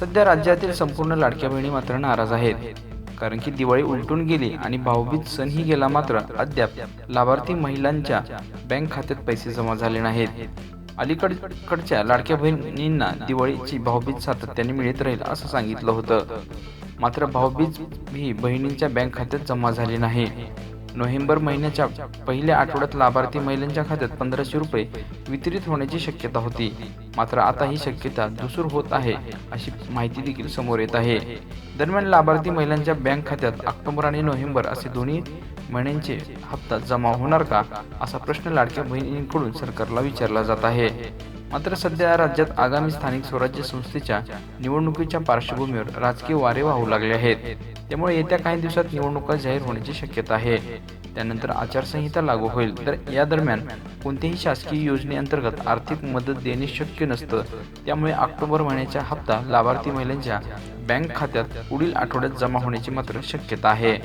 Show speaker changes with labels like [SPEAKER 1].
[SPEAKER 1] सध्या राज्यातील संपूर्ण लाडक्या बहिणी मात्र नाराज आहेत. कारण की दिवाळी उलटून गेली आणि भाऊबीज सणही गेला मात्र अद्याप लाभार्थी महिलांच्या बँक खात्यात पैसे जमा झाले नाहीत. अलीकडच्या लाडक्या बहिणींना दिवाळीची भाऊबीज सातत्याने मिळत राहील असं सांगितलं होतं. मात्र भाऊबीज ही बहिणींच्या बँक खात्यात जमा झाली नाही. नोव्हेंबर महिन्याच्या पहिल्या आठवड्यात लाभार्थी महिलांच्या खात्यात पंधराशे रुपये वितरित होण्याची शक्यता होती. मात्र आता ही शक्यता दुसूर होत आहे अशी माहिती देखील समोर येत आहे. दरम्यान लाभार्थी महिलांच्या बँक खात्यात ऑक्टोबर आणि नोव्हेंबर असे दोन्ही महिन्यांचे हप्ता जमा होणार का असा प्रश्न लाडक्या बहिणींकडून सरकारला विचारला जात आहे. मात्र सध्या राज्यात आगामी स्थानिक स्वराज्य संस्थेच्या निवडणुकीच्या पार्श्वभूमीवर राजकीय वारे वाहू लागले आहेत. त्यामुळे येत्या काही दिवसात निवडणुका जाहीर होण्याची शक्यता आहे. त्यानंतर आचारसंहिता लागू होईल. तर या दरम्यान कोणत्याही शासकीय योजनेअंतर्गत आर्थिक मदत देणे शक्य नसतं. त्यामुळे ऑक्टोबर महिन्याचा हप्ता लाभार्थी महिलांच्या बँक खात्यात पुढील आठवड्यात जमा होण्याची मात्र शक्यता आहे.